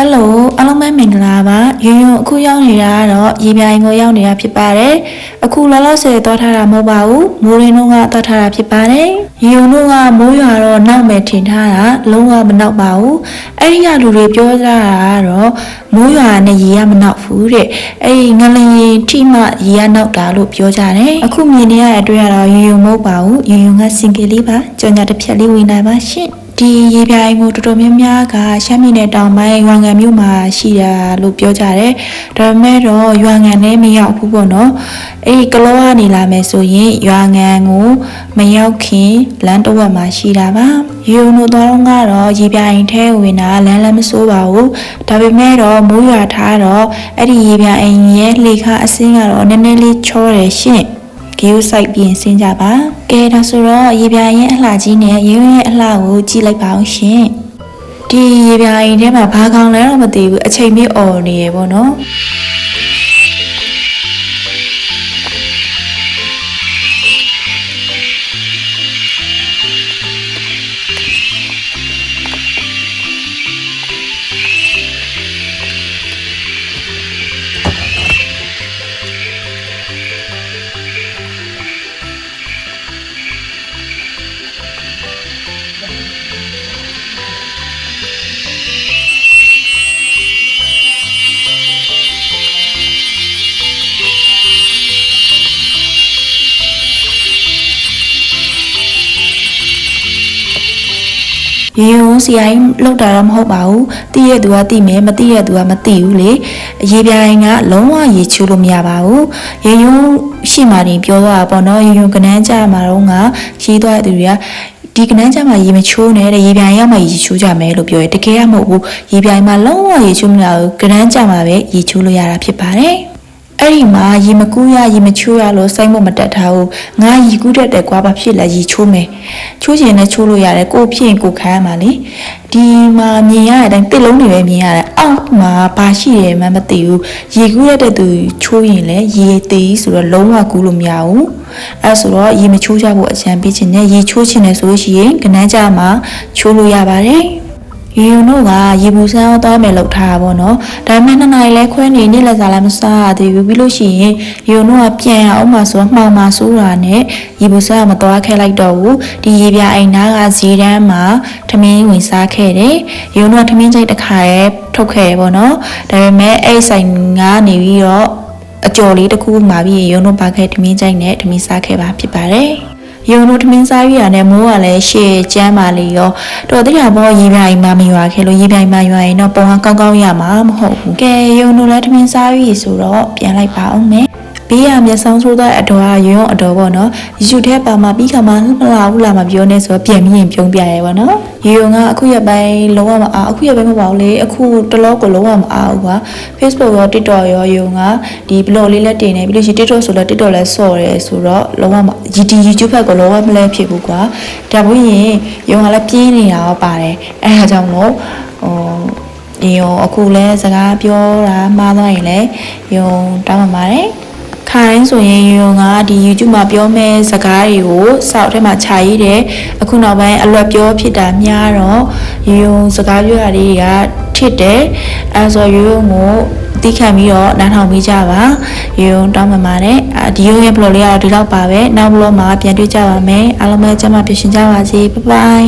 ဟယ်လိုအားလုံးပဲမင်္ဂလာပါရွံ့ရွံ့အခုရောက်နေတာကတော့ရေပြိုင်ကိုရောက်နေတာဖြစ်ပါတယ်အခုလောလောဆယ်သွားထားတာမဟုတ်ပါဘူးမိုးရင်းတို့ကသွားထားတာဖြစ်ပါတယ်ရွံ့တို့ကမိုးရွာတော့နောက်မယ်ထင်ထားတာလုံးဝမနောက်ပါဘူးအဲ့ဒီကလူတွေပြောကြတာကတော့မိုးရွာနဲ့ရေကမနောက်ဘူးတဲ့အဲ့ဒီငလျင်ထိမှရေကနောက်တာလို့ပြောကြတယ်အခုမြင်နေရတဲ့အတွက်ကတော့ရွံ့ရွံ့မဟုတ်ပါဘူးရွံ့ရွံ့ကစင်ကလေးပါကြောင်ညာတစ်ဖြက်လေးဝင်လာပါရှင့် ဒီရေပြိုင်ကိုတော်တော်များများကရှမ်းပြည်နယ်တောင်ပိုင်းရွာငံမြို့မှာရှိတာလို့ပြောကြတယ်။ဒါပေမဲ့တော့ရွာငံနဲ့မရောက်ဘူးပေါ့နော်။အဲ့ဒီကလောကနေလာမယ်ဆိုရင်ရွာငံကိုမရောက်ခင်လမ်းတစ်ဝက်မှာရှိတာပါ။ရေုံတို့တော့ကတော့ရေပြိုင်ထဲဝင်တာလမ်းလည်းမစိုးပါဘူး။ဒါပေမဲ့တော့မိုးရွာထားတော့အဲ့ဒီရေပြိုင်ရဲ့လေခါအစင်းကတော့နည်းနည်းလေးချောတယ်ရှင့်။ ဂီယိုဆိုင်ပြင်ဆင်ကြပါကဲဒါဆိုတော့ရေပြာရင်အလှကြီးနဲ့ရေရွံ့ရဲ့အလှကိုကြည့်လိုက်ပါအောင်ရှင်ဒီရေပြာရင်ထဲမှာဘာကောင်းလဲတော့မသိဘူးအချိန်မေးអော်နေရပေါ့နော် ရေရုံစီအိုင်းလောက်တာတော့မဟုတ်ပါဘူး။တည့်ရသူကတည့်မယ်မတည့်ရသူကမတည့်ဘူးလေ။ရေပြိုင်ကလုံးဝရေချိုးလို့မရပါဘူး။ရေရုံရှိမှတင်ပြောသွားတာပေါ့နော်။ရေရုံကနန်းကြမှာတော့ကရေးသွားတဲ့သူတွေကဒီကနန်းကြမှာရေမချိုးနဲ့တဲ့ရေပြိုင်ရောက်မှရေချိုးကြမယ်လို့ပြောရဲတကယ်ကမဟုတ်ဘူးရေပြိုင်မှာလုံးဝရေချိုးမရဘူးကနန်းကြမှာပဲရေချိုးလို့ရတာဖြစ်ပါတယ်။ အဲ့ဒီမှာရေမကူးရရေမချိုးရလို့စိုက်မမတက်ထားဘူးငါရေကူးတတ်တယ်ကွာဘာဖြစ်လဲရေချိုးမယ်ချိုးချင်လည်းချိုးလို့ရတယ်ကိုဖြစ်ရင်ကိုခံရမှာလေဒီမှာမြင်ရတဲ့အတိုင်းတစ်လုံးတွေပဲမြင်ရတယ်အောက်မှာဘာရှိတယ်မှမသိဘူးရေကူးရတဲ့သူချိုးရင်လည်းရေသေးဆိုတော့လုံးဝကူးလို့မရဘူးအဲ့ဆိုတော့ရေမချိုးကြဖို့အကြံပေးခြင်းနဲ့ရေချိုးခြင်းနဲ့ဆိုလို့ရှိရင်ကနန်းကြမှာချိုးလို့ရပါတယ် ရေုံတို့ကရေပူစမ်းသွားမယ်လို့ထားတာပေါ့နော်ဒါပေမဲ့နှစ်နာရီလဲခွဲနေနေ့လက်စားလည်းမစားရသေးဘူးပြီးလို့ရှိရင်ရေုံတို့ကပြန်ရအောင်မှဆိုတော့မှောင်မှဆိုးတာနဲ့ရေပူစမ်းကမသွားခဲ့လိုက်တော့ဘူးဒီရေပြအိမ်နာကဇီတန်းမှာထမင်းဝင်စားခဲ့တယ်ရေုံတို့ကထမင်းကြိုက်တစ်ခါရဲထုတ်ခဲ့ရပေါ့နော်ဒါပေမဲ့အဲ့ဆိုင်ကနေပြီးတော့အကျော်လေးတစ်ခုမှာပြီးရေုံတို့ပါခဲ့ထမင်းကြိုက်နဲ့ထမင်းစားခဲ့ပါဖြစ်ပါတယ် ယုံတို့ထမင်းစားရရနဲ့မိုးကလည်းရှေ့ကျမ်းပါလေရောတော်တိရဘောရေပြိုင်မှာမရွာခဲ့လို့ရေပြိုင်မှာရွာရင်တော့ပုံကကောင်းကောင်းရမှာမဟုတ်ဘူးကဲယုံတို့လည်းထမင်းစားရဆိုတော့ပြန်လိုက်ပါအောင်မယ် ဘေးရမျက်စောင်းဆိုးတဲ့အတော်ကရုံအတော်ပေါ့နော်ယူထဲပါမှာပြီးခါမှမလာဘူးလာမပြောနေဆိုတော့ပြန်ပြီးရင်ပြုံးပြရဲပေါ့နော်ရေုံကအခုရက်ပိုင်းလုံးဝမအားအခုရက်ပိုင်းမပါဘူးလေအခုတလောကိုလုံးဝမအားဘူးကွာ Facebook ရော TikTok ရောယုံကဒီ blog လေးလက်တင်နေပြီးလို့ရှိရင် TikTok ဆိုတော့ TikTok လည်းဆော့တယ်ဆိုတော့လုံးဝမ GT YouTube ဘက်ကလုံးဝမလဲဖြစ်ဘူးကွာဒါဘူးရင်ယုံကလည်းပြင်းနေတာရောပါတယ်အဲဒါကြောင့်မို့ဟိုဒီရောအခုလဲစကားပြောတာမှားသွားရင်လည်းယုံတောင်းပန်ပါတယ် ခိုင်းဆိုရင်ယုံကဒီ YouTube မှာပြောမဲ့စကားတွေကိုစောက်ထဲမှာခြာရေးတယ်အခုနောက်ပိုင်းအလွတ်ပြောဖြစ်တာများတော့ယုံစကားပြောတာတွေကထစ်တယ်အဲဆိုယုံကိုတိခံပြီးတော့နားထောင်ပြီးကြပါယုံတောင်းပန်ပါတယ်အာဒီယုံရဲ့ blog လေးကတော့ဒီလောက်ပါပဲနောက် blog မှာပြန်တွေ့ကြပါမယ်အားလုံးပဲကျမပြည့်ရှင်ကြပါစေဘိုင်ဘိုင်